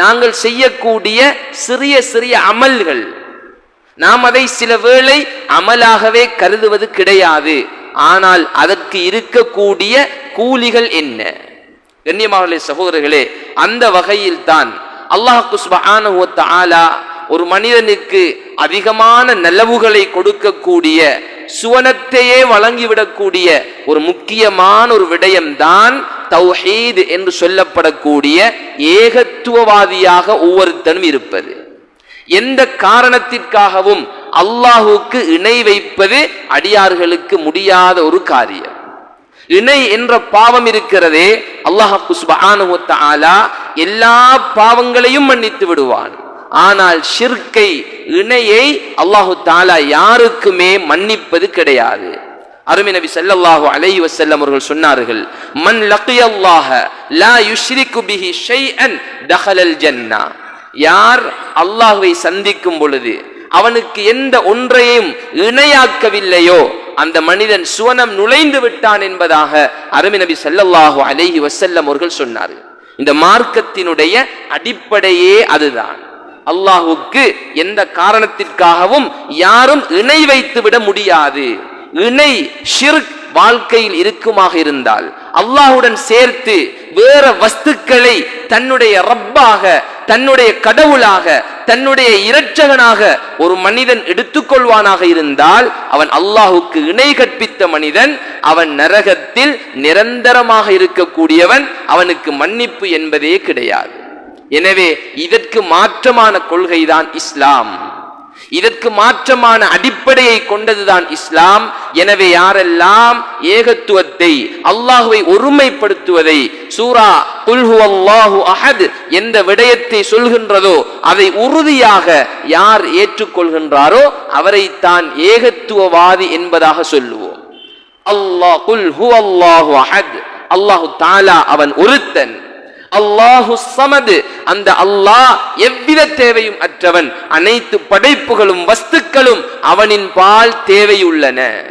நாங்கள் செய்யக்கூடிய சிறிய சிறிய அமல்கள். நாம் அதை சில வேளை அமலாகவே கருதுவது கிடையாது. ஆனால் அதற்கு இருக்கக்கூடிய கூலிகள் என்ன? கண்ணியமாவளே சகோதரர்களே அந்த வகையில் தான் அல்லாஹு சுப்ஹானஹு ஒரு மனிதனுக்கு அதிகமான நலவுகளை கொடுக்கக்கூடிய சுவனத்தையே வழங்கிவிடக்கூடிய ஒரு முக்கியமான ஒரு விடயம்தான் தௌஹீத் என்று சொல்லப்படக்கூடிய ஏகத்துவவாதியாக ஒவ்வொருத்தனும் இருப்பது. எந்த காரணத்திற்காகவும் அல்லாஹுக்கு இணை வைப்பது அடியார்களுக்கு முடியாத ஒரு காரியம். இணை என்ற பாவம் இருக்கிறதே அல்லாஹு எல்லா பாவங்களையும் மன்னித்து விடுவான். ஆனால் ஷிர்கை இணையை அல்லாஹு தாலா யாருக்குமே மன்னிப்பது கிடையாது. அருமை நபி ஸல்லல்லாஹு அலைஹி வஸல்லம் அவர்கள் சொன்னார்கள் மன் லக்கியல்லாஹ லா யுஷ்ரிகு பிஹி ஷைஅன் தஹலல் ஜன்னா. யார் அல்லாஹ்வை சந்திக்கும் பொழுது அவனுக்கு எந்த ஒன்றையும் இணையாக்கவில்லையோ அந்த மனிதன் சுவனம் நுழைந்து விட்டான் என்பதாக அருமை நபி ஸல்லல்லாஹு அலைஹி வஸல்லம் அவர்கள் சொன்னார்கள். இந்த மார்க்கத்தினுடைய அடிப்படையே அதுதான். அல்லாஹுக்கு எந்த காரணத்திற்காகவும் யாரும் இணை வைத்து விட முடியாது. இணை ஷிர்க் வாழ்க்கையில் இருக்குமாக இருந்தால் அல்லாஹுடன் சேர்த்து வேற வஸ்துக்களை தன்னுடைய ரப்பாக தன்னுடைய கடவுளாக தன்னுடைய இரட்சகனாக ஒரு மனிதன் எடுத்துக்கொள்வானாக இருந்தால் அவன் அல்லாஹுக்கு இணை கற்பித்த மனிதன் அவன் நரகத்தில் நிரந்தரமாக இருக்கக்கூடியவன் அவனுக்கு மன்னிப்பு என்பதே கிடையாது. எனவே இதற்கு மாற்றமான கொள்கைதான் இஸ்லாம். இதற்கு மாற்றமான அடிப்படையை கொண்டதுதான் இஸ்லாம். எனவே யாரெல்லாம் ஏகத்துவத்தை அல்லாஹுவை ஒருமைப்படுத்துவதை சூரா குல்ஹு அல்லாஹு அஹத் எந்த விடயத்தை சொல்கின்றதோ அதை உறுதியாக யார் ஏற்றுக்கொள்கின்றாரோ அவரைத்தான் ஏகத்துவவாதி என்பதாக சொல்லுவோம். அல்லாஹ் குல்ஹு அல்லாஹு அஹத். அல்லாஹு தாலா அவன் ஒருத்தன். அல்லாஹு சமது. அந்த அல்லாஹ் எவ்வித தேவையும் அற்றவன். அனைத்து படைப்புகளும் வஸ்துக்களும் அவனின் பால் தேவையுள்ளன.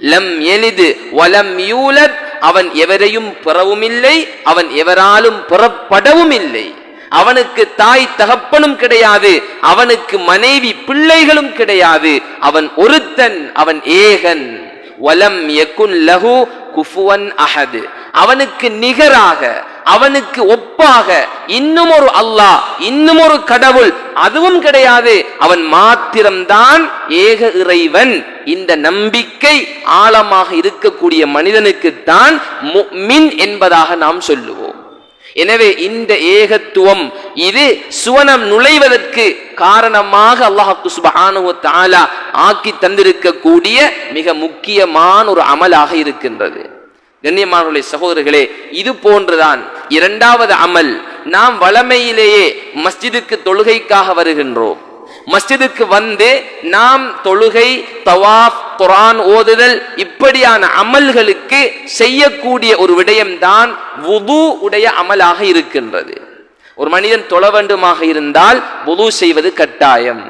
லம் எளிது வலம் யூலத். அவன் எவரையும் பெறவும் இல்லை அவன் எவராலும் பெறப்படவும் இல்லை அவனுக்கு தாய் தகப்பனும் கிடையாது. அவனுக்கு மனைவி பிள்ளைகளும் கிடையாது. அவன் ஒருத்தன் அவன் ஏகன். வலம் எக்குன் லகு குஃபுவன் அஹது. அவனுக்கு நிகராக அவனுக்கு ஒப்பாக இன்னும் ஒரு அல்லாஹ் இன்னும் ஒரு கடவுள் அதுவும் கிடையாது. அவன் மாத்திரம்தான் ஏக இறைவன். இந்த நம்பிக்கை ஆழமாக இருக்கக்கூடிய மனிதனுக்குத்தான் மின் என்பதாக நாம் சொல்லுவோம். எனவே இந்த ஏகத்துவம் இது சுவனம் நுழைவதற்கு காரணமாக அல்லாஹு சுபஹானுவ தாலா ஆக்கி தந்திருக்கக்கூடிய மிக முக்கியமான ஒரு அமலாக இருக்கின்றது. கண்ணியமானவர்களே சகோதரர்களே இது போன்றுதான் இரண்டாவது அமல். நாம் வளமையிலேயே மஸ்ஜிதுக்கு தொழுகைக்காக வருகின்றோம். மஸ்ஜிதுக்கு வந்து நாம் தொழுகை தவாப் குரான் ஓதுதல் இப்படியான அமல்களுக்கு செய்யக்கூடிய ஒரு விடயம்தான் வுது உடைய அமலாக இருக்கின்றது. ஒரு மனிதன் தொழ வேண்டுமாக இருந்தால் வுது செய்வது கட்டாயம்.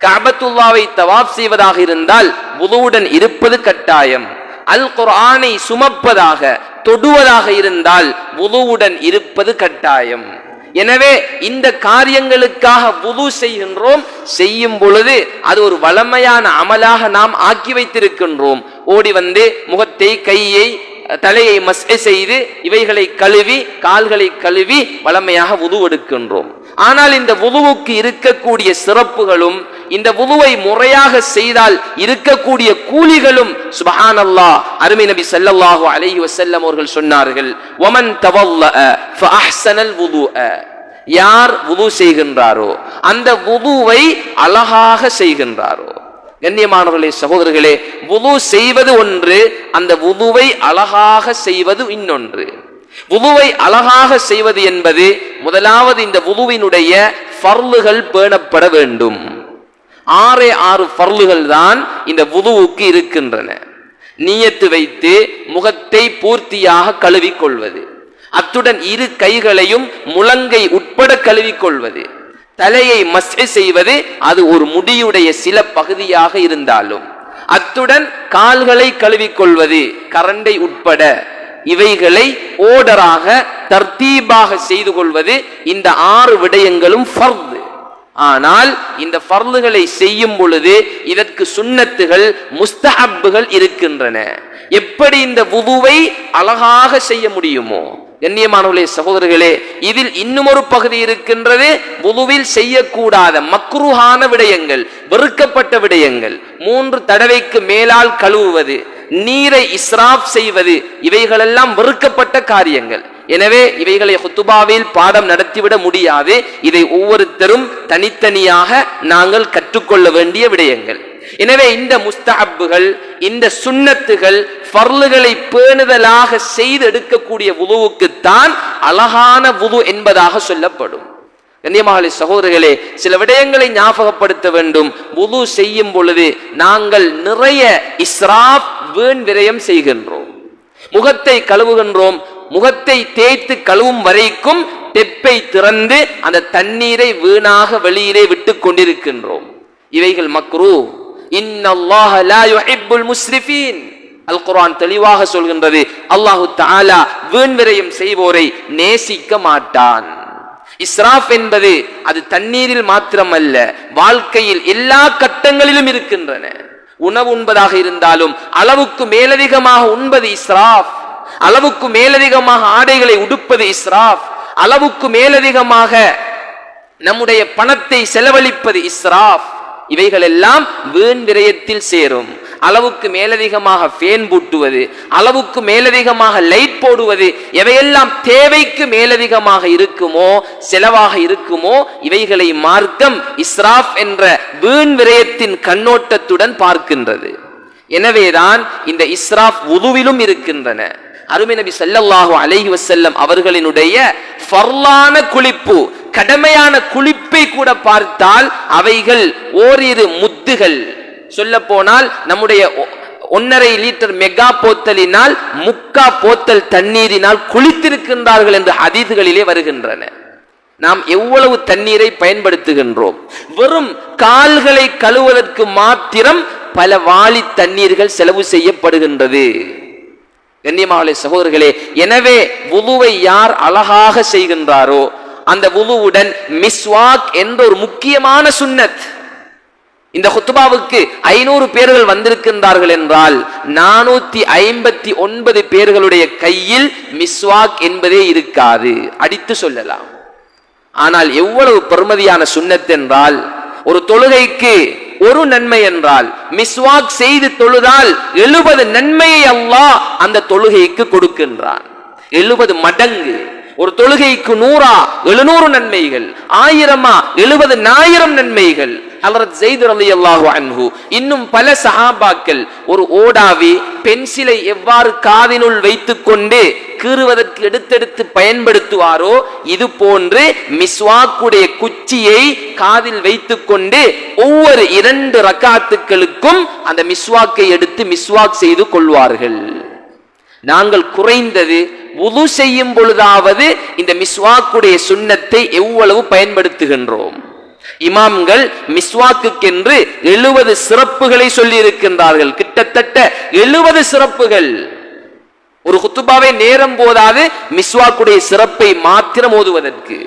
கபத்துல்லாவை தவாப் செய்வதாக இருந்தால் வுதுவுடன் இருப்பது கட்டாயம். அல் குரானை சுமப்பதாக தொடுவதாக இருந்தால் உதுவுடன் இருப்பது கட்டாயம். எனவே இந்த காரியங்களுக்காக புது செய்கின்றோம் செய்யும் பொழுது அது ஒரு வளமையான அமலாக நாம் ஆக்கி வைத்திருக்கின்றோம். ஓடி வந்து முகத்தை கையை தலையை மஸ்ஸை செய்து இவைகளை கழுவி கால்களை கழுவி வளமையாக உது எடுக்கின்றோம். ஆனால் இந்த வுதுவுக்கு இருக்கக்கூடிய சிறப்புகளும் இந்த வுதுவை முறையாக செய்தால் இருக்கக்கூடிய கூலிகளும் சுபஹானல்லா அருமை நபி ஸல்லல்லாஹு அலைஹி வசல்லம் அவர்கள் சொன்னார்கள். வமன் தவல்ல ஃபஅஹ்ஸனல் வுதுஅ. யார் உது செய்கின்றாரோ அந்த உதுவை அழகாக செய்கின்றாரோ. கண்ணியமானவர்களே சகோதரர்களே உது செய்வது ஒன்று அந்த உதுவை அழகாக செய்வது இன்னொன்று. வுதுவை அழகாக செய்வது என்பது முதலாவது இந்த வுதுவினுடைய பர்லுகள் பேணப்பட வேண்டும். ஆறே ஆறு பர்லுகள் தான் இந்த வுதுவுக்கு இருக்கின்றன. நீயத்து வைத்து முகத்தை பூர்த்தியாக கழுவிக்கொள்வது. அத்துடன் இரு கைகளையும் முழங்கை உட்பட கழுவிக்கொள்வது. தலையை மஸ்ஸை செய்வது அது ஒரு முடியுடைய சில பகுதியாக இருந்தாலும். அத்துடன் கால்களை கழுவிக்கொள்வது கரண்டை உட்பட. இவைகளை ஓடராக தர்த்தீபாக செய்து கொள்வது இந்த ஆறு விடயங்களும் ஃபர்து ஆனால் இந்த ஃபர்துகளை செய்யும் பொழுது இதற்கு சுண்ணத்துகள் முஸ்தஹப்புகள் இருக்கின்றன. எப்படி இந்த வுதுவை அழகாக செய்ய முடியுமோ கண்ணியமானவர்களே சகோதரர்களே இதில் இன்னும் ஒரு பகுதி இருக்கின்றது வுதுவில் செய்யக்கூடாத மக்ருஹான விடயங்கள் வெறுக்கப்பட்ட விடயங்கள். மூன்று தடவைக்கு மேலால் கழுவுவது நீரை இஸ்ராப் செய்வது இவைகளெல்லாம் வெறுக்கப்பட்ட காரியங்கள். எனவே இவைகளை ஹுத்துபாவில் பாடம் நடத்திவிட முடியாது. இதை ஒவ்வொருத்தரும் தனித்தனியாக நாங்கள் கற்றுக்கொள்ள வேண்டிய விடயங்கள். எனவே இந்த முஸ்தஹப்புகள் இந்த சுண்ணத்துகள் பர்லுகளை பேணுதலாக செய்து எடுக்கக்கூடிய உதுவுக்குத்தான் அழகான உது என்பதாக சொல்லப்படும். கண்ணியமகளி சகோதரர்களே சில விடயங்களை ஞாபகப்படுத்த வேண்டும். உது செய்யும் பொழுது நாங்கள் நிறைய இஸ்ராப் வீண் விரயம் செய்கின்றோம். முகத்தை கழுவுகின்றோம். முகத்தை தேய்த்து கழுவும் வரைக்கும் டெப்பை திறந்து அந்த தண்ணீரை வீணாக வெளியிலே விட்டு கொண்டிருக்கின்றோம். இவைகள் மக்ரூ. அல் தெளிவாக சொல்கின்றது. அல்லாஹு தாலா வீண் செய்வோரை நேசிக்க மாட்டான். இஸ்ராஃப் என்பது அது தண்ணீரில் மாத்திரமல்ல வாழ்க்கையில் எல்லா கட்டங்களிலும் இருக்கின்றன. உணவு உண்பதாக இருந்தாலும் அளவுக்கு மேலதிகமாக உண்பது இஸ்ராஃப். அளவுக்கு மேலதிகமாக ஆடைகளை உடுப்பது இஸ்ராஃப். அளவுக்கு மேலதிகமாக நம்முடைய பணத்தை செலவழிப்பது இஸ்ராஃப். இவைகளெல்லாம் வீண் விரயத்தில் சேரும். அளவுக்கு மேலதிகமாக ஃபேன் பூட்டுவது அளவுக்கு மேலதிகமாக லைட் போடுவது எவையெல்லாம் தேவைக்கு மேலதிகமாக இருக்குமோ செலவாக இருக்குமோ இவைகளை மார்க்கம் இஸ்ராஃப் என்ற வீண் விரயத்தின் கண்ணோட்டத்துடன் பார்க்கின்றது. எனவேதான் இந்த இஸ்ராஃப் உதுவிலும் இருக்கின்றன. அருமை நபி ஸல்லல்லாஹு அலைஹி வசல்லம் அவர்களினுடைய ஃபர்லான குளிப்பு கடமையான குளிப்பை கூட பார்த்தால் அவைகள் ஓரிரு முத்துகள். சொல்ல போனால் நம்முடைய ஒ- ஒன்னரை லிட்டர் மெகா போத்தலினால் முக்கா போத்தல் தண்ணீரினால் குளித்திருக்கின்றார்கள் என்று அதிதுகளிலே வருகின்றன. நாம் எவ்வளவு தண்ணீரை பயன்படுத்துகின்றோம்? வெறும் கால்களை கழுவதற்கு மாத்திரம் பல வாளி தண்ணீர்கள் செலவு செய்யப்படுகின்றது. கண்ணியமாவளை சகோதரர்களே எனவே வுதுவை யார் அழகாக செய்கின்றாரோ அந்த வுதுவுடன் மிஸ்வாக் என்ற ஒரு முக்கியமான சுன்னத் இந்த ஹுத்துபாவுக்கு ஐநூறு பேர்கள் வந்திருக்கின்றார்கள் என்றால் நானூத்தி ஐம்பத்தி ஒன்பது பேர்களுடைய கையில் மிஸ்வாக் என்பதே இருக்காது. அடித்து சொல்லலாம். ஆனால் எவ்வளவு பெருமதியான சுன்னத் என்றால் ஒரு தொழுகைக்கு ஒரு நன்மை என்றால் மிஸ்வாக் செய்து தொழுதால் எழுபது நன்மையை அல்லாஹ் அந்த தொழுகைக்கு கொடுக்கின்றான். எழுபது மடங்கு. ஒரு தொழுகைக்கு நூறா எழுநூறு நன்மைகள் ஆயிரமா எழுபது ஆயிரம் நன்மைகள். ஹலரத் ஜெயித் ரலியல்லாஹு அன்ஹு. இன்னும் பல சஹாபாக்கள் ஒரு ஓடாவி பென்சிலை எவ்வாறு காதினுள் வைத்துக்கொண்டு கீறுவதற்கு எடுத்தெடுத்து பயன்படுத்துவாரோ இது போன்று மிஸ்வாக்குடைய குச்சியை காதில் வைத்துக்கொண்டு ஒவ்வொரு இரண்டு ரக்காத்துக்களுக்கும் அந்த மிஸ்வாக்கை எடுத்து மிஸ்வாக் செய்து கொள்வார்கள். நாங்கள் குறைந்தது உது செய்யும் பொழுதாவது இந்த மிஸ்வாக்குடைய சுண்ணத்தை எவ்வளவு பயன்படுத்துகின்றோம்? இமாம்கள் மிஸ்வாக்குக்கென்று எழுபது சிறப்புகளை சொல்லி இருக்கின்றார்கள் கிட்டத்தட்ட எழுபது சிறப்புகள். ஒரு குத்துபாவை நேரம் போதாது மிஸ்வாக்குடைய சிறப்பை மாத்திரம் ஓதுவதற்கு.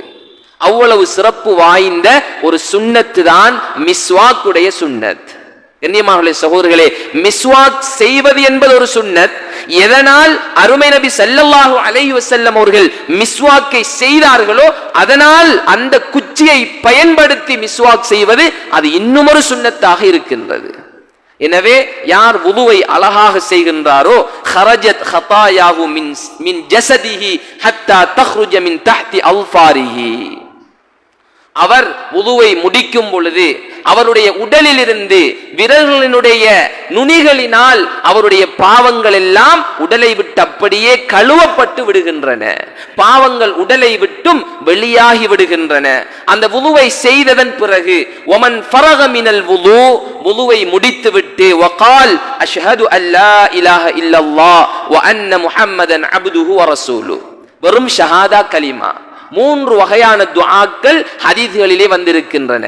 அவ்வளவு சிறப்பு வாய்ந்த ஒரு சுண்ணத்து தான் மிஸ்வாக்குடைய சுண்ணத். கண்ணியமானவர்களே சகோதரர்களே மிஸ்வாக் செய்வது என்பது ஒரு சுன்னத் எதனால் அருமை நபி ஸல்லல்லாஹு அலைஹி வசல்லம் அவர்கள் மிஸ்வாக்கை செய்தார்களோ அதனால் அந்த குச்சியை பயன்படுத்தி மிஸ்வாக் செய்வது அது இன்னும் ஒரு சுன்னத்தாக இருக்கின்றது. எனவே யார் உதுவை அழகாக செய்கின்றாரோ ஹரஜத் ஹதாயாகு மின் மின் ஜசதிஹி ஹத்தா தஹ்ருஜ மின் தஹ்தி அல்ஃபாரிஹி. அவர் உதுவை முடிக்கும் பொழுது அவருடைய உடலில் இருந்து விரல்களினுடைய நுனிகளினால் அவருடைய பாவங்கள் எல்லாம் உடலை விட்டு அப்படியே கழுவப்பட்டு விடுகின்றன. பாவங்கள் உடலை விட்டும் வெளியாகி விடுகின்றன. அந்த உதுவை செய்ததன் பிறகு ஒமன் பரகமினல் உது உதுவை வுதுவை முடித்துவிட்டு வகால் அஷ்ஹது அல்லா இலாஹ இல்லல்லா வ அன்ன முஹம்மதன் அப்துஹு வ வெறும் ஷஹாதா கலிமா. மூன்று வகையான துவாக்கள் ஹதீஸ்களிலே வந்திருக்கின்றன.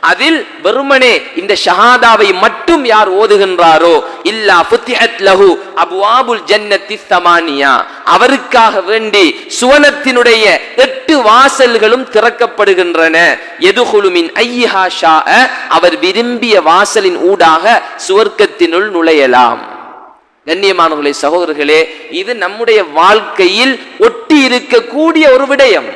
அதில் வெறுமனே இந்த ஷஹாதாவை மட்டும் யார் ஓதுகின்றாரோ? இல்லா ஃபுத்திஹத் லஹு அபுவாபுல் ஜன்னத்தி சமானியா அவருக்காக வேண்டி சுவனத்தினுடைய எட்டு வாசல்களும் திறக்கப்படுகின்றன. எதுகுலுமின் ஐயா ஷா அவர் விரும்பிய வாசலின் ஊடாக சுவர்க்கத்தினுள் நுழையலாம். கண்ணியமானவர்களே சகோதரர்களே இது நம்முடைய வாழ்க்கையில் ஒட்டி இருக்கக்கூடிய ஒரு விடயம்.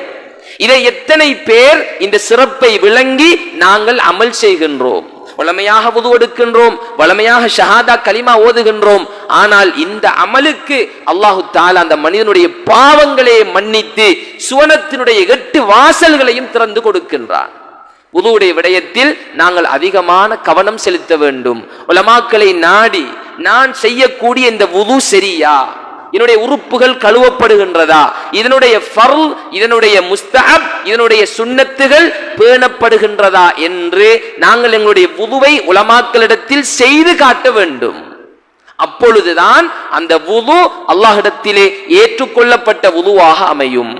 இதை எத்தனை பேர் இந்த சிறப்பை விளங்கி நாங்கள் அமல் செய்கின்றோம்? வளமையாக உது எடுக்கின்றோம் வளமையாக ஷஹாதா கலிமா ஓதுகின்றோம். ஆனால் இந்த அமலுக்கு அல்லாஹு தாலா அந்த மனிதனுடைய பாவங்களை மன்னித்து சுவனத்தினுடைய எட்டு வாசல்களையும் திறந்து கொடுக்கின்றான். உதுவுடைய விடயத்தில் நாங்கள் அதிகமான கவனம் செலுத்த வேண்டும். உலமாக்களை நாடி நான் செய்யக்கூடிய இந்த உது சரியா? இதனுடைய உறுப்புகள் கழுவப்படுகின்றதா? இதனுடைய ஃபர்ல் இதனுடைய முஸ்தஹப் இதனுடைய சுண்ணத்துகள் பேணப்படுகின்றதா என்று நாங்கள் எங்களுடைய புதுவை உலமாக்களிடத்தில் செய்து காட்ட வேண்டும். அப்பொழுதுதான் அந்த வுது அல்லாஹிடத்திலே ஏற்றுக்கொள்ளப்பட்ட வுதுவாக அமையும்.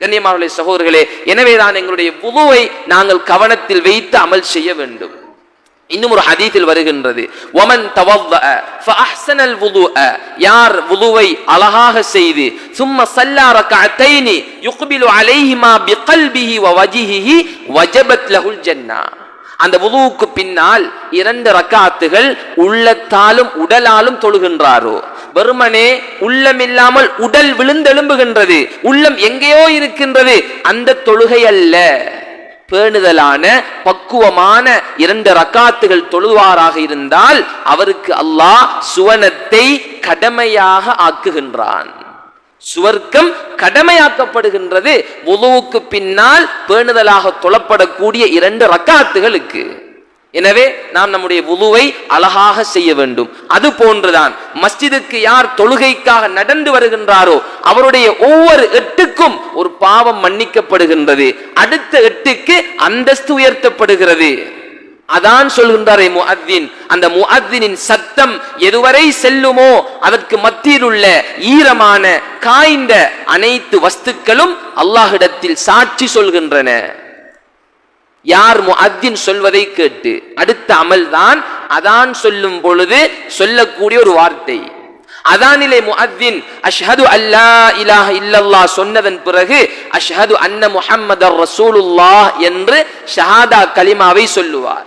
கண்ணியமானவர்களே சகோதரர்களே எனவேதான் எங்களுடைய வுதுவை நாங்கள் கவனத்தில் வைத்து அமல் செய்ய வேண்டும். இன்னும் ஒரு ஹதீத்தில் வருகின்றது. ஒமன் தவவ்வஅ யார் வுதுவை அழகாக செய்து சும்ம சல்லார ரக்அத்தைனி யுக்பிலு அலைஹிமா பிகல்பிஹி வஜிஹிஹி வஜபத் லஹுல் ஜன்னா. அந்த வுதுவுக்கு பின்னால் இரண்டு ரக்காத்துகள் உள்ளத்தாலும் உடலாலும் தொழுகின்றாரோ. வெறுமனே உள்ளம் இல்லாமல் உடல் விழுந்தெழும்புகின்றது உள்ளம் எங்கேயோ இருக்கின்றது. அந்த தொழுகை அல்ல பேணுதலான பக்குவமான இரண்டு ரக்காத்துகள் தொழுவாராக இருந்தால் அவருக்கு அல்லாஹ் சுவனத்தை கடமையாக ஆக்குகின்றான். சுவர்க்கம் கடமையாக்கப்படுகின்றது. வுதுவுக்கு பின்னால் பேணுதலாக தொழப்படக்கூடிய இரண்டு ரக்காத்துகளுக்கு. எனவே நாம் நம்முடைய வுதுவை அழகாக செய்ய வேண்டும். அது போன்றுதான் மஸ்ஜிதுக்கு யார் தொழுகைக்காக நடந்து வருகின்றாரோ அவருடைய ஒவ்வொரு எட்டுக்கும் ஒரு பாவம் மன்னிக்கப்படுகின்றது. அடுத்த எட்டுக்கு அந்தஸ்து உயர்த்தப்படுகிறது. அதான் சொல்கின்றாரே முஅத்தின். அந்த முஅத்தினின் சத்தம் எதுவரை செல்லுமோ அதற்கு மத்தியில் உள்ள ஈரமான காய்ந்த அனைத்து வஸ்துக்களும் அல்லாஹிடத்தில் சாட்சி சொல்கின்றன. யார் முஅத்தின் சொல்வதை கேட்டு அடுத்த அமல்தான் அதான் சொல்லும் பொழுது சொல்லக்கூடிய ஒரு வார்த்தை. அதானிலே முஅத்தின் அஷ்ஹது அல்லா இலாஹ இல்லல்லாஹ் சொன்னதன் பிறகு அஷ்ஹது அன்ன முஹம்மது ரசூலுல்லாஹ் என்று ஷஹாதா கலிமாவை சொல்லுவார்.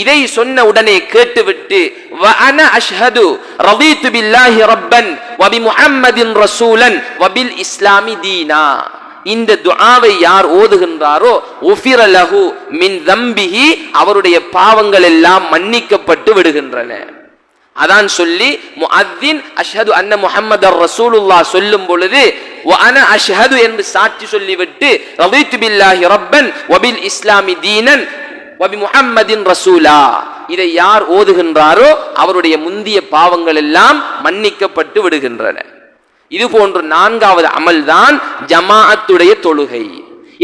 இதை சொன்ன உடனே கேட்டுவிட்டு வ அன அஷ்ஹது ரதீது பில்லாஹி ரப்பன் வபி முஹம்மதின் ரசூலன் வபில் இஸ்லாமி தீனா. இந்த துஆவை யார் ஓதுகின்றாரோ உஃபிர லஹு மின் தம்பிஹி அவருடைய பாவங்கள் எல்லாம் மன்னிக்கப்பட்டு விடுகின்றன. அதான் சொல்லி முஅத்தின் அஷ்ஹது அன்ன முஹம்மதர் ரசூலுல்லாஹ் சொல்லும் பொழுது வ அன அஷ்ஹது என்று சாட்சி சொல்லிவிட்டு ரதீத்து பில்லாஹி ரப்பன் வபில் இஸ்லாமி தீனன் வபி முஹம்மதின் ரசூலா. இதை யார் ஓதுகின்றாரோ அவருடைய முந்திய பாவங்கள் எல்லாம் மன்னிக்கப்பட்டு விடுகின்றன. இது போன்ற நான்காவது அமல்தான் ஜமாஅத்துடைய தொழுகை.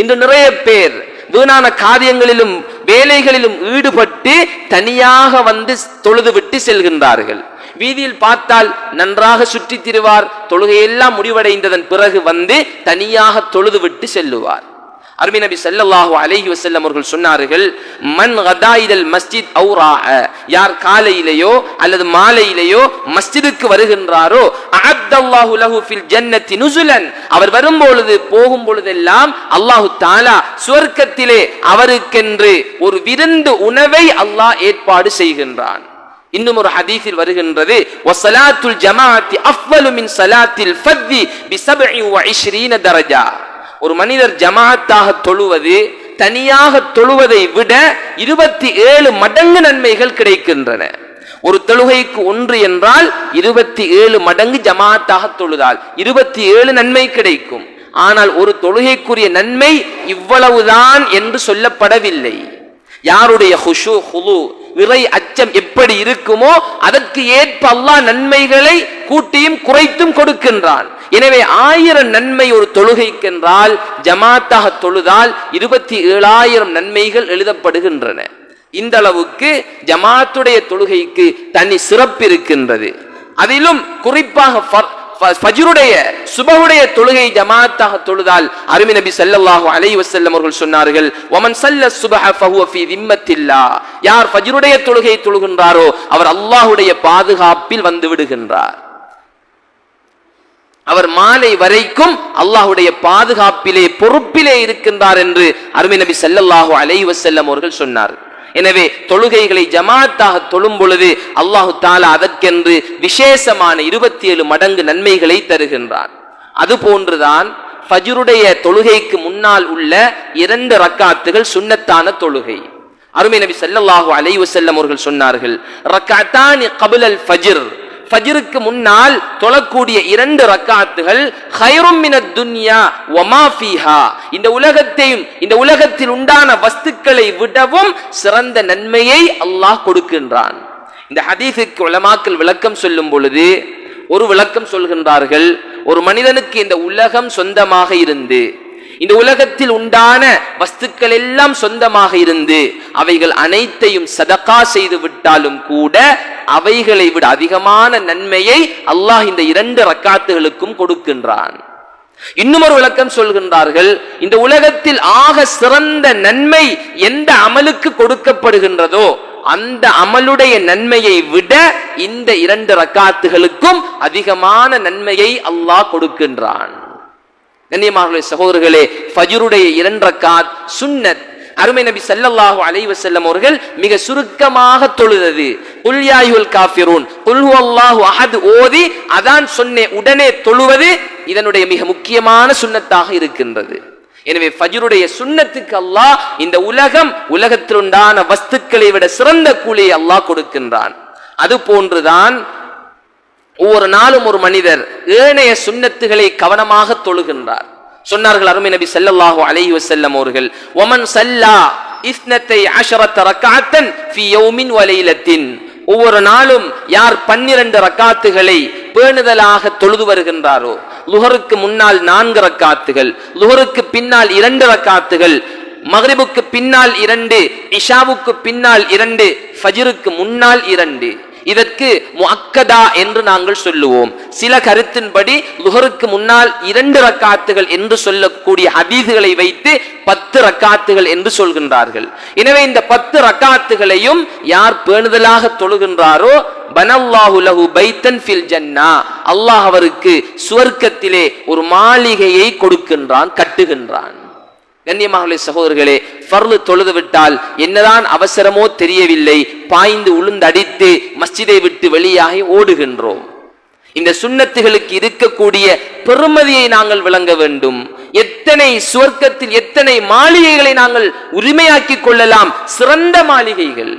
இன்று நிறைய பேர் வீணான காரியங்களிலும் வேலைகளிலும் ஈடுபட்டு தனியாக வந்து தொழுது விட்டு செல்கின்றார்கள். வீதியில் பார்த்தால் நன்றாக சுற்றி திரிவார் தொழுகையெல்லாம் முடிவடைந்ததன் பிறகு வந்து தனியாக தொழுது விட்டு செல்லுவார். அருமை நபி ஸல்லல்லாஹு அலஹி வசல்லம் அவர்கள் சொன்னார்கள் மன் கதாயிதல் மஸ்ஜித் அவுராஅ. யார் காலையிலேயோ அல்லது மாலையிலேயோ மஸ்ஜிதுக்கு வருகின்றாரோ அஅத்தல்லாஹு லஹு ஃபில் ஜன்னத்தி நுசுலன். அவர் வரும்பொழுது போகும் பொழுதெல்லாம் அல்லாஹு தாலா சுவர்க்கத்திலே அவருக்கென்று ஒரு விருந்து உணவை அல்லாஹ் ஏற்பாடு செய்கின்றான். இன்னும் ஒரு ஹதீஸில் வருகின்றது வஸலாத்துல் ஜமாஅத்தி அஃவலு மின் ஸலாத்தில் ஃபத்தி பி 27 தரஜா. ஒரு மனிதர் ஜமாத்தாக தொழுவது தனியாக தொழுவதை விட இருபத்தி ஏழு மடங்கு நன்மைகள் கிடைக்கின்றன. ஒரு தொழுகைக்கு ஒன்று என்றால் இருபத்தி ஏழு மடங்கு ஜமாத்தாக தொழுதால் இருபத்தி ஏழு நன்மை கிடைக்கும். ஆனால் ஒரு தொழுகைக்குரிய நன்மை இவ்வளவுதான் என்று சொல்லப்படவில்லை. யாருடைய ஹுஷு ஹுலு இறை அச்சம் எப்படி இருக்குமோ அதற்கு ஏற்ப அல்லாஹ் நன்மைகளை கூட்டியும் குறைத்தும் கொடுக்கின்றான். எனவே ஆயிரம் நன்மை ஒரு தொழுகைக்கென்றால் ஜமாத்தாக தொழுதால் இருபத்தி ஏழாயிரம் நன்மைகள் எழுதப்படுகின்றன. இந்த அளவுக்கு ஜமாத்துடைய தொழுகைக்கு தனி சிறப்பு இருக்கின்றது. அதிலும் குறிப்பாக ஃபஜ்ருடைய சுபஹுடைய தொழுகை ஜமாத்தாக தொழுதால் அருமி நபி ஸல்லல்லாஹு அலைஹி வஸல்லம் அவர்கள் சொன்னார்கள் ஒமன் சல்ல சுபஹ ஃபஹுவ ஃபீ திம்மத்தில்லா. யார் ஃபஜ்ருடைய தொழுகை தொழுகின்றாரோ அவர் அல்லாஹ்வுடைய பாதுகாப்பில் வந்து விடுகின்றார். அவர் மாலை வரைக்கும் அல்லாஹுடைய பாதுகாப்பிலே பொறுப்பிலே இருக்கின்றார் என்று அருமை நபி ஸல்லல்லாஹு அலை வசல்லம் அவர்கள் சொன்னார் எனவே தொழுகைகளை ஜமாத்தாக தொழும் பொழுது அல்லாஹு தாலா அதற்கென்று விசேஷமான இருபத்தி ஏழு மடங்கு நன்மைகளை தருகின்றார். அது போன்றுதான் ஃபஜ்ருடைய தொழுகைக்கு முன்னால் உள்ள இரண்டு ரக்காத்துகள் சுன்னத்தான தொழுகை. அருமை நபி ஸல்லல்லாஹு அலை வசல்லம் அவர்கள் சொன்னார்கள் ரக்காத்தான் கபுல் அல் ஃபஜிர். ஃபஜிருக்கு முன்னால் தொழக்கூடிய இரண்டு ரக்காத்துகள் ஹைரும் மின துன்யா வமா ஃபீஹா. இந்த உலகத்தையும் இந்த உலகத்தில் உண்டான வஸ்துக்களை விடவும் சிறந்த நன்மையை அல்லாஹ் கொடுக்கின்றான். இந்த ஹதீஸுக்கு உலமாக்கள் விளக்கம் சொல்லும் பொழுது ஒரு விளக்கம் சொல்கின்றார்கள் ஒரு மனிதனுக்கு இந்த உலகம் சொந்தமாக இருந்து இந்த உலகத்தில் உண்டான வஸ்துக்கள் எல்லாம் சொந்தமாக இருந்து அவைகள் அனைத்தையும் சதக்கா செய்து விட்டாலும் கூட அவைகளை விட அதிகமான நன்மையை அல்லாஹ் இந்த இரண்டு ரக்காத்துகளுக்கும் கொடுக்கின்றான். இன்னும் ஒரு விளக்கம் சொல்கின்றார்கள் இந்த உலகத்தில் ஆக சிறந்த நன்மை எந்த அமலுக்கு கொடுக்கப்படுகின்றதோ அந்த அமலுடைய நன்மையை விட இந்த இரண்டு ரக்காத்துகளுக்கும் அதிகமான நன்மையை அல்லாஹ் கொடுக்கின்றான். கண்ணியமார்களே சகோதரர்களே ஃபஜ்ருடைய இரண்டு சுன்னத். அருமை நபி ஸல்லல்லாஹு அலைவ செல்லம் அவர்கள் மிக சுருக்கமாக தொழுதது. புல்யாயுல் காஃபிரூன். புல்ஹு அல்லாஹு அஹத் ஓதி அதான் சொன்னே உடனே தொழுவது இதனுடைய மிக முக்கியமான சுன்னத்தாக இருக்கின்றது. எனவே ஃபஜ்ருடைய சுன்னத்துக்கு அல்லாஹ் இந்த உலகம் உலகத்திலுண்டான வஸ்துக்களை விட சிறந்த கூலியை அல்லாஹ் கொடுக்கின்றான். அது போன்றுதான் ஒவ்வொரு நாளும் ஒரு மனிதர் ஏனைய சுன்னத்துகளை கவனமாக தொழுகின்றார். சொன்னார்கள் அருமை நபி சல்லாஹூ அலஹி வசல்லம் அவர்கள் ஒமன் சல்லா இஸ்னத்தை அஷரத்த ரக்காத்தன் ஃபி யௌமின் வலைலத்தின். ஒவ்வொரு நாளும் யார் பன்னிரண்டு ரக்காத்துகளை பேணுதலாக தொழுது வருகின்றாரோ லுஹருக்கு முன்னால் நான்கு ரக்காத்துகள் லுஹருக்கு பின்னால் இரண்டு ரக்காத்துகள் மகரிபுக்கு பின்னால் இரண்டு இஷாவுக்கு பின்னால் இரண்டு ஃபஜிருக்கு முன்னால் இரண்டு. இதற்கு முக்கதா என்று நாங்கள் சொல்லுவோம். சில கருத்தின்படி லுஹருக்கு முன்னால் இரண்டு ரக்காத்துகள் என்று சொல்லக்கூடிய ஹதீதுகளை வைத்து பத்து ரக்காத்துகள் என்று சொல்கின்றார்கள். எனவே இந்த பத்து ரக்காத்துகளையும் யார் பேணுதலாக தொழுகின்றாரோ பனல்லாஹு பைத்தன் ஃபில் ஜன்னா. அல்லாஹ் அவருக்கு சுவர்க்கத்திலே ஒரு மாளிகையை கொடுக்கின்றான் கட்டுகின்றான். கண்ணியமாகலே சகோதரர்களே ஃபர்லு தொழுது விட்டால் என்னதான் அவசரமோ தெரியவில்லை. பாய்ந்து உளுந்தடித்து மஸ்ஜிதை விட்டு வெளியாகி ஓடுகின்றோம். இந்த சுண்ணத்துகளுக்கு இருக்கக்கூடிய பெருமதியை நாங்கள் விளங்க வேண்டும். எத்தனை சுவர்க்கத்தில் எத்தனை மாளிகைகளை நாங்கள் உரிமையாக்கிக் கொள்ளலாம். சிறந்த மாளிகைகள்.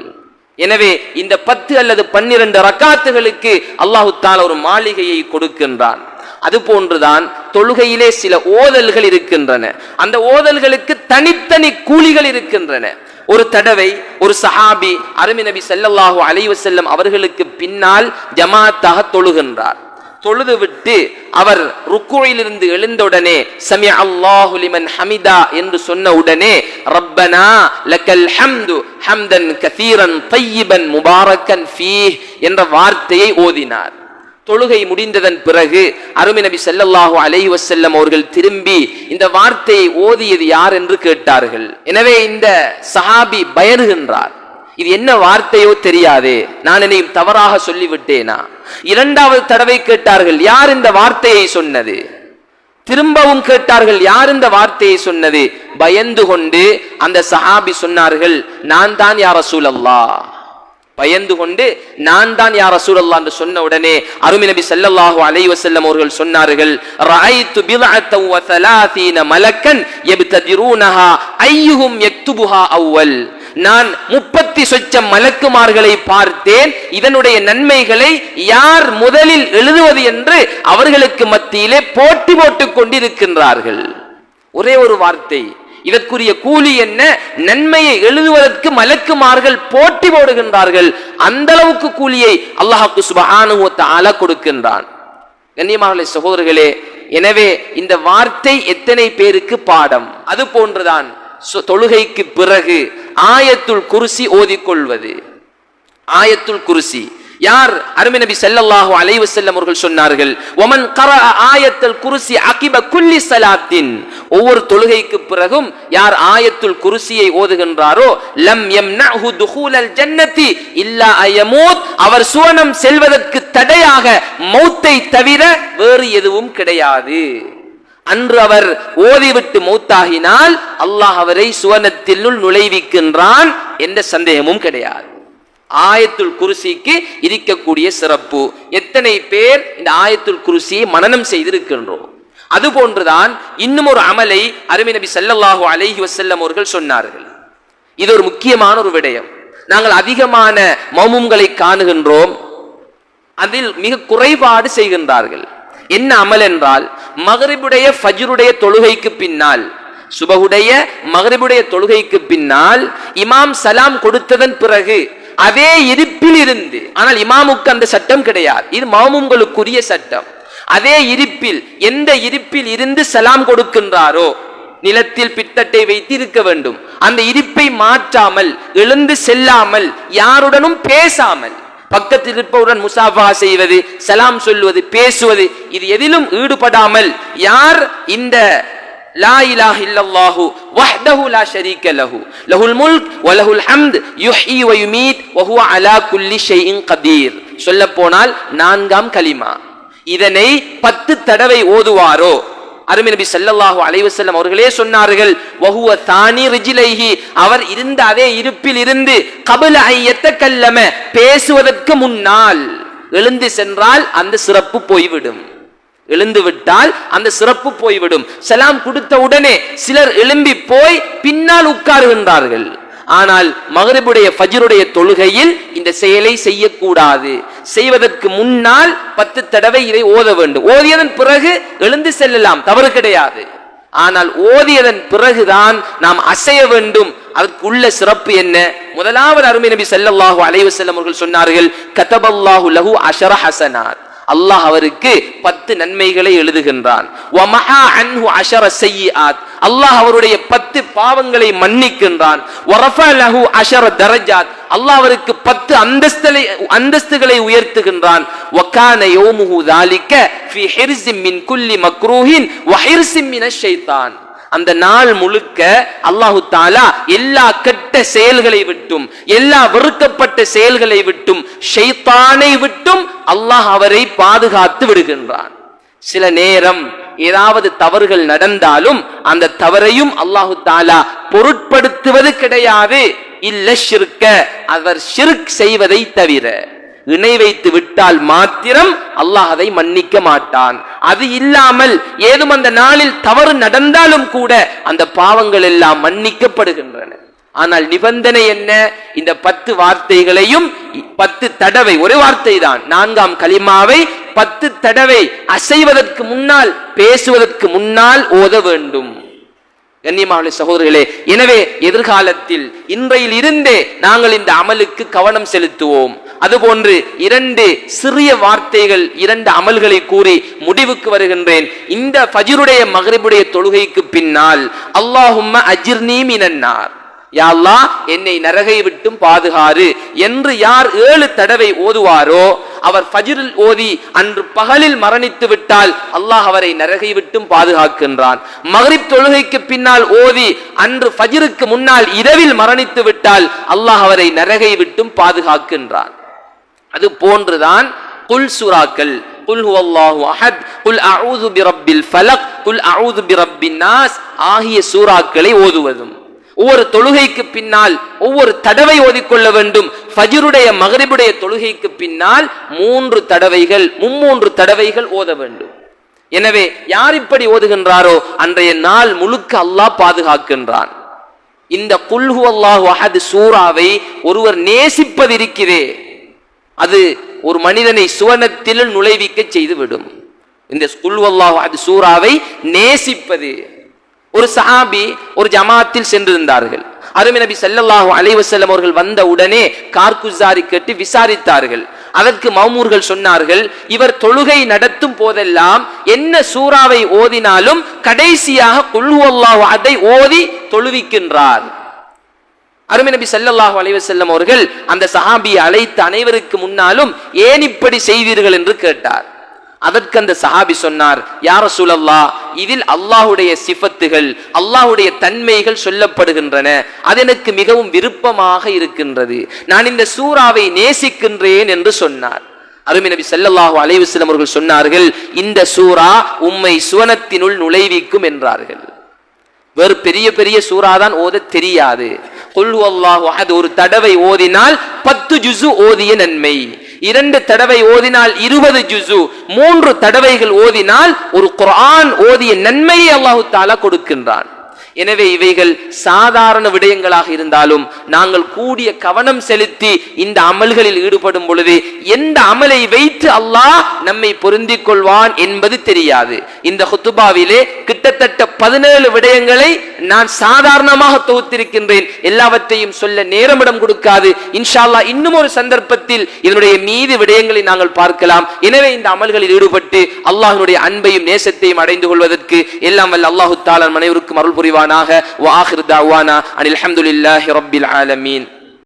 எனவே இந்த பத்து அல்லது பன்னிரண்டு ரக்காத்துகளுக்கு அல்லாஹு ஒரு மாளிகையை கொடுக்கின்றான். அது போன்றுதான் தொழுகையிலே சில ஓதல்கள் இருக்கின்றன. அந்த ஓதல்களுக்கு தனித்தனி கூலிகள் இருக்கின்றன. ஒரு தடவை ஒரு சஹாபி அருமி நபி செல்லல்லாஹு அலைஹி அவர்களுக்கு பின்னால் ஜமாத்தாக தொழுகின்றார். தொழுது விட்டு அவர் ருக்குயிலிருந்து எழுந்தவுடனே சமி அல்லாஹு லிமன் ஹமிதா என்று சொன்ன உடனே ரப்பனா லக்கல் ஹம்து ஹம்தன் கதீரன் தையிபன் முபாரக்கன் ஃபீஹ் என்ற வார்த்தையை ஓதினார். தொழுகை முடிந்ததன் பிறகு அருமை நபி ஸல்லல்லாஹு அலை வசல்லம் அவர்கள் திரும்பி இந்த வார்த்தையை ஓதியது யார் என்று கேட்டார்கள். எனவே இந்த சஹாபி பயனுகின்றார் இது என்ன வார்த்தையோ தெரியாதே நான் என்னையும் தவறாக சொல்லிவிட்டேனா? இரண்டாவது தடவை கேட்டார்கள் யார் இந்த வார்த்தையை சொன்னது? திரும்பவும் கேட்டார்கள் யார் இந்த வார்த்தையை சொன்னது? பயந்து கொண்டு அந்த சஹாபி சொன்னார்கள் நான் தான் யார் ரசூலல்லாஹ். பயந்து கொண்டு நான் தான் யார் ரசூலல்லாஹ் என்று சொன்ன உடனே அருமி நபி ஸல்லல்லாஹு அலை வசல்லம் அவர்கள் சொன்னார்கள் ரஅய்து பில்அத்த வ ஸலாதீன மலக்கன் யப்ததிரூனஹா ஐயுஹும் யக்துபுஹா அவ்வல். நான் முப்பத்தி சொச்சம் மலக்குமார்களை பார்த்தேன் இதனுடைய நன்மைகளை யார் முதலில் எழுதுவது என்று அவர்களுக்கு மத்தியிலே போட்டி போட்டுக் கொண்டிருக்கின்றார்கள். ஒரே ஒரு வார்த்தை இதற்குரிய கூலி என்ன? நன்மையை எழுதுவதற்கு மலக்குமார்கள் போட்டி போடுகின்றார்கள். அந்த அளவுக்கு கூலியை அல்லாஹாக்கு சுபஹானுவ தஆலா கொடுக்கின்றான். கண்ணியமாகலே சகோதரர்களே எனவே இந்த வார்த்தை எத்தனை பேருக்கு பாடம்? அது போன்றுதான் தொழுகைக்கு பிறகு ஆயத்துள் குருசி ஓதிக்கொள்வது. ஆயத்துள் குருசி. யார் அருமை நபி ஸல்லல்லாஹு அலைவு செல்லம் அவர்கள் சொன்னார்கள் ஒமன் கர ஆயத்தல் குருசி அகிப குல்லி சலாத்தின் ஒவ்வொரு தொழுகைக்கு பிறகும் யார் ஆயத்துல் குருசியை ஓதுகின்றாரோ லம் எம் நஹு துஹூலல் ஜன்னதி இல்லா அயமூத். அவர் சுவனம் செல்வதற்கு தடையாக மௌத்தை தவிர வேறு எதுவும் கிடையாது. அன்று அவர் ஓதிவிட்டு மௌத்தாகினால் அல்லாஹ் அவரை சுவனத்தினுள் நுழைவிக்கின்றான் என்ற சந்தேகமும் கிடையாது. ஆயத்துல் குருசிக்கு இருக்கக்கூடிய சிறப்பு. எத்தனை பேர் இந்த ஆயத்துல் குருசியை மனனம் செய்திருக்கின்றோம்? அது போன்றுதான் இன்னும் ஒரு அமலை அருமை நபி ஸல்லல்லாஹு அலஹி வசல்லம் அவர்கள் சொன்னார்கள். இது ஒரு முக்கியமான ஒரு விடயம். நாங்கள் அதிகமான மௌமும்களை காணுகின்றோம். அதில் மிக குறைபாடு செய்கின்றார்கள். என்ன அமல் என்றால் மகரிபுடைய ஃபஜ்ருடைய தொழுகைக்கு பின்னால் சுபகுடைய மகரிபுடைய தொழுகைக்கு பின்னால் இமாம் சலாம் கொடுத்ததன் பிறகு அதே இருப்பில் இருந்து. ஆனால் இமாமுக்கு அந்த சட்டம் கிடையாது. இது மாமுங்களுக்குரிய சட்டம். அதே இருப்பில் எந்த இருப்பில் இருந்து சலாம் கொடுக்கின்றாரோ நிலத்தில் பித்தட்டை வைத்து இருக்க வேண்டும். அந்த இருப்பை மாற்றாமல் எழுந்து செல்லாமல் யாருடனும் பேசாமல் பக்கத்தில் இருப்பவுடன் முசாஃபா செய்வது சலாம் சொல்வது பேசுவது இது எதிலும் ஈடுபடாமல் யார் இந்த லா إله إلا الله லா لا லஹு லஹுல் முல்க் الملك وله الحمد. يحيي வ وهو على كل அலா குல்லி கதீர் சொல்ல போனால் நான்காம் கலிமா இதனை பத்து தடவை ஓதுவாரோ? அருமை நபி ஸல்லல்லாஹு அலைவசல்லம் அவர்களே சொன்னார்கள் வஹுவ தானி ரிஜிலைஹி. அவர் இருந்த அதே இருப்பில் இருந்து கபல ஐயத்தக்கல்லம பேசுவதற்கு முன்னால் எழுந்து சென்றால் அந்த சிறப்பு போய்விடும். எழுந்துவிட்டால் அந்த சிறப்பு போய்விடும். சலாம் கொடுத்த உடனே சிலர் எழும்பி போய் பின்னால் உட்காருகின்றார்கள். ஆனால் மகரிபுடைய ஃபஜ்ருடைய தொழுகையில் இந்த செயலை செய்யக்கூடாது. செய்வதற்கு முன்னால் பத்து தடவை இதை ஓத வேண்டும். ஓதியதன் பிறகு எழுந்து செல்லலாம் தவறு கிடையாது. ஆனால் ஓதியதன் பிறகுதான் நாம் அசைய வேண்டும். அதற்குள்ள சிறப்பு என்ன? முதலாவது அருமை நபி செல்லல்லாஹு அலைவசல்லம் அவர்கள் சொன்னார்கள் கதபல்லாஹு லஹு அஷர ஹசனாத் அல்லாஹ் அவருக்கு பத்து நன்மைகளை எழுதுகின்றான். அல்லாஹ் அவருடைய பத்து பாவங்களை மன்னிக்கின்றான். அல்லாஹ் அவருக்கு பத்து அந்தஸ்தலை அந்தஸ்துகளை உயர்த்துகின்றான். வக்கான யோமுஹு தாலிக்க ஃபி ஹிர்சிம் மின் குல்லி மக்ரூஹின் வஹிர்சிம் மின ஷைத்தான். அந்த நாள் முழுக்க அல்லாஹு தாலா எல்லா கெட்ட செயல்களை விட்டும் எல்லா வெறுக்கப்பட்ட செயல்களை விட்டும் ஷைத்தானை விட்டும் அல்லாஹ் அவரை பாதுகாத்து விடுகின்றான். சில நேரம் ஏதாவது தவறுகள் நடந்தாலும் அந்த தவறையும் அல்லாஹு தாலா பொருட்படுத்துவது கிடையாது. இல்ல சிறுக்க அவர் சிறுக் செய்வதை தவிர இணை வைத்து விட்டால் மாத்திரம் அல்லாஹ் அதை மன்னிக்க மாட்டான். அது இல்லாமல் ஏதும் அந்த நாளில் தவறு நடந்தாலும் கூட அந்த பாவங்கள் எல்லாம் மன்னிக்கப்படுகின்றன. ஆனால் நிபந்தனை என்ன? இந்த பத்து வார்த்தைகளையும் பத்து தடவை ஒரு வார்த்தை தான் நான்காம் கலிமாவை பத்து தடவை அசைவதற்கு முன்னால் பேசுவதற்கு முன்னால் ஓத வேண்டும். கண்ணியமான சகோதரர்களே எனவே எதிர்காலத்தில் இன்றையில் இருந்தே நாங்கள் இந்த அமலுக்கு கவனம் செலுத்துவோம். அதுபோன்று இரண்டு சிறிய வார்த்தைகள் இரண்டு அமல்களை கூறி முடிவுக்கு வருகின்றேன். இந்த ஃபஜிருடைய மகரிபுடைய தொழுகைக்கு பின்னால் அல்லாஹும்ம அஜிர்னீ மினன்னார். யா என்னை நரகை விட்டும் பாதுகாறு என்று யார் ஏழு தடவை ஓதுவாரோ அவர் ஃபஜிரில் ஓதி அன்று பகலில் மரணித்து விட்டால் அல்லாஹ் அவரை நரகை விட்டும் பாதுகாக்கின்றான். மகரிப் தொழுகைக்கு பின்னால் ஓதி அன்று ஃபஜ்ருக்கு முன்னால் இரவில் மரணித்து விட்டால் அல்லாஹ் அவரை நரகை விட்டும் பாதுகாக்கின்றான். அது போன்றுதான் குல் சுறாக்கள் குல் ஹுவல்லாஹு அஹத் குல் அஊது பிரப்பில் ஃபலக் குல் அஊது பிரப்பின் நாஸ் ஆகிய சூறாக்களை ஓதுவதும். ஒவ்வொரு தொழுகைக்கு பின்னால் ஒவ்வொரு தடவை ஓதிக்கொள்ள வேண்டும். ஃபஜ்ருடைய மகரிபுடைய தொழுகைக்கு பின்னால் மூன்று தடவைகள் மும்மூன்று தடவைகள் ஓத வேண்டும். எனவே யார் இப்படி ஓதுகின்றாரோ அன்றைய நாள் முழுக்க அல்லாஹ் பாதுகாக்கின்றான். இந்த குல்ஹு அல்லாஹு அஹத் சூறாவை ஒருவர் நேசிப்பது இருக்கிறே அது ஒரு மனிதனை சுவனத்தில் நுழைவிக்க செய்துவிடும். இந்த குல்ஹு அது சூறாவை நேசிப்பது. ஒரு சஹாபி ஒரு ஜமாத்தில் சென்றிருந்தார்கள். அருமை நபி ஸல்லல்லாஹு அலைவசல்லம் அவர்கள் வந்த உடனே கார்குசாரி கேட்டு விசாரித்தார்கள். அதற்கு மௌமூர்கள் சொன்னார்கள் இவர் தொழுகை நடத்தும் போதெல்லாம் என்ன சூறாவை ஓதினாலும் கடைசியாக குல்ஹு அல்லாஹு அதை ஓதி தொழுவிக்கின்றார். அருமை நபி சல்லாஹூ அலைவசல்லம் அவர்கள் அந்த சஹாபியை அழைத்த அனைவருக்கு முன்னாலும் ஏன் இப்படி செய்தீர்கள் என்று கேட்டார். அதற்கு அந்த சஹாபி சொன்னார் யார சூழல்லா இதில் அல்லாஹுடைய சிஃபத்துகள் அல்லாஹுடைய தன்மைகள் சொல்லப்படுகின்றன. அது எனக்கு மிகவும் விருப்பமாக இருக்கின்றது. நான் இந்த சூறாவை நேசிக்கின்றேன் என்று சொன்னார். அருமை நபி ஸல்லல்லாஹு அலைஹி அவர்கள் சொன்னார்கள் இந்த சூரா உம்மை சுவனத்தினுள் நுழைவிக்கும் என்றார்கள். வேறு பெரிய பெரிய சூறா தான் ஓத தெரியாது. குல் ஒரு தடவை ஓதினால் பத்து ஜுசு ஓதிய நன்மை. இரண்டு தடவை ஓதினால் இருபது ஜுசு மூன்று தடவைகள் ஓதினால் ஒரு குரான் ஓதிய நன்மையை அல்லாஹு தாலா கொடுக்கின்றான். எனவே இவைகள் சாதாரண விடயங்களாக இருந்தாலும் நாங்கள் கூடிய கவனம் செலுத்தி இந்த அமல்களில் ஈடுபடும் பொழுது எந்த அமலை வைத்து அல்லாஹ் நம்மை பொருந்திக் கொள்வான் என்பது தெரியாது. இந்த ஹுத்துபாவிலே கிட்டத்தட்ட பதினேழு விடயங்களை நான் சாதாரணமாக தொகுத்திருக்கின்றேன். எல்லாவற்றையும் சொல்ல நேரமிடம் கொடுக்காது. இன்ஷால்லா இன்னும் ஒரு சந்தர்ப்பத்தில் இதனுடைய மீதி விடயங்களை நாங்கள் பார்க்கலாம். எனவே இந்த அமல்களில் ஈடுபட்டு அல்லாஹினுடைய அன்பையும் நேசத்தையும் அடைந்து கொள்வதற்கு எல்லாம் வல்ல அல்லாஹு தாலன் அனைவருக்கும் அருள் புரிவானாக வ ஆஹிர் தாவானா அனில் அல்ஹம்துலில்லாஹி ரப்பில் ஆலமீன்